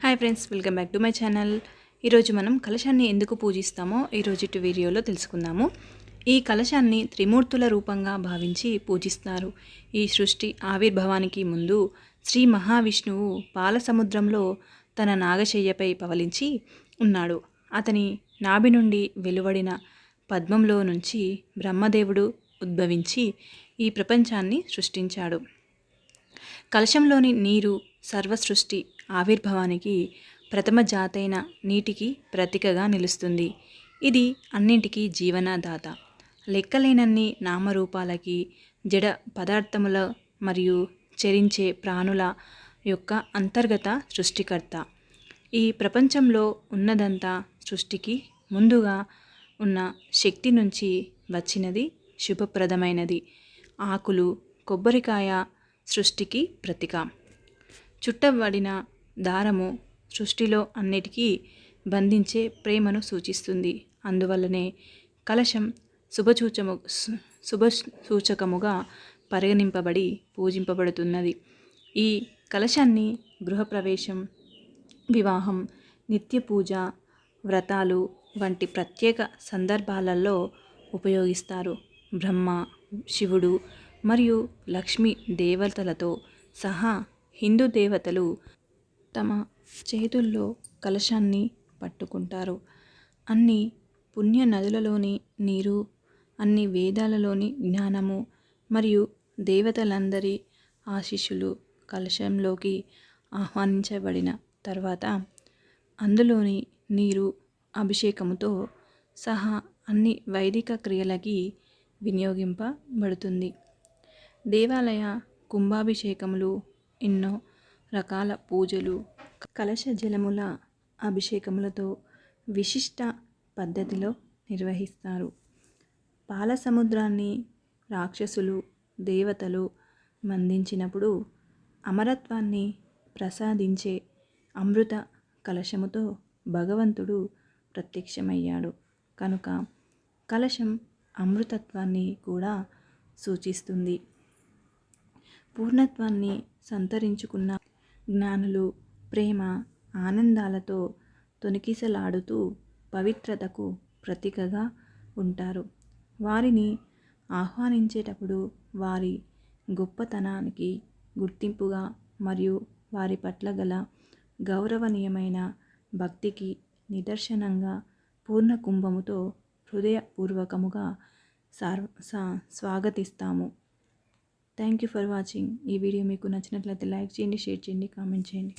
Hi friends welcome back to my channel ఈరోజు మనం కలశాన్ని ఎందుకు పూజిస్తామో ఈరోజు వీడియోలో తెలుసుకుందాము. ఈ కలశాన్ని త్రిమూర్తుల రూపంగా భావించి పూజిస్తారు. ఈ సృష్టి ఆవిర్భవానికి ముందు శ్రీ మహావిష్ణువు పాలసముద్రంలో తన నాగశయ్యపై పవలించి ఉన్నాడు. అతని నాభి నుండి వెలువడిన పద్మంలో నుంచి బ్రహ్మదేవుడు ఉద్భవించి ఈ ప్రపంచాన్ని సృష్టించాడు. కలశంలోని నీరు సర్వసృష్టి ఆవిర్భావానికి ప్రథమ జాతైన నీటికి ప్రతీకగా నిలుస్తుంది. ఇది అన్నింటికీ జీవనదాత లెక్కలేనన్ని నామరూపాలకి జడ పదార్థముల మరియు చరించే ప్రాణుల యొక్క అంతర్గత సృష్టికర్త. ఈ ప్రపంచంలో ఉన్నదంతా సృష్టికి ముందుగా ఉన్న శక్తి నుంచి వచ్చినది శుభప్రదమైనది. ఆకులు కొబ్బరికాయ సృష్టికి ప్రతీక. చుట్టబడిన దారము సృష్టిలో అన్నిటికీ బంధించే ప్రేమను సూచిస్తుంది. అందువల్లనే కలశం శుభసూచము శుభ సూచకముగా పరిగణింపబడి పూజింపబడుతున్నది. ఈ కలశాన్ని గృహప్రవేశం వివాహం నిత్య పూజ వ్రతాలు వంటి ప్రత్యేక సందర్భాలలో ఉపయోగిస్తారు. బ్రహ్మ శివుడు మరియు లక్ష్మీ దేవతలతో సహా హిందూ దేవతలు తమ చేతుల్లో కలశాన్ని పట్టుకుంటారు. అన్ని పుణ్య నదులలోని నీరు అన్ని వేదాలలోని జ్ఞానము మరియు దేవతలందరి ఆశీస్సులు కలశంలోకి ఆహ్వానించబడిన తర్వాత అందులోని నీరు అభిషేకముతో సహా అన్ని వైదిక క్రియలకి వినియోగింపబడుతుంది. దేవాలయ కుంభాభిషేకములు ఎన్నో రకాల పూజలు కలశ జలముల అభిషేకములతో విశిష్ట పద్ధతిలో నిర్వహిస్తారు. పాల సముద్రాన్ని రాక్షసులు దేవతలు మందించినప్పుడు అమరత్వాన్ని ప్రసాదించే అమృత కలశముతో భగవంతుడు ప్రత్యక్షమయ్యాడు. కనుక కలశం అమృతత్వాన్ని కూడా సూచిస్తుంది. పూర్ణత్వాన్ని సంతరించుకున్న జ్ఞానులు ప్రేమ ఆనందాలతో తొనికిసలాడుతూ పవిత్రతకు ప్రతీకగా ఉంటారు. వారిని ఆహ్వానించేటప్పుడు వారి గొప్పతనానికి గుర్తింపుగా మరియు వారి పట్ల గల గౌరవనీయమైన భక్తికి నిదర్శనంగా పూర్ణ కుంభముతో హృదయపూర్వకముగా సార్ సా- స్వాగతిస్తాము. థ్యాంక్ యూ ఫర్ వాచింగ్ ఈ వీడియో మీకు నచ్చినట్లయితే లైక్ చేయండి షేర్ చేయండి కామెంట్ చేయండి.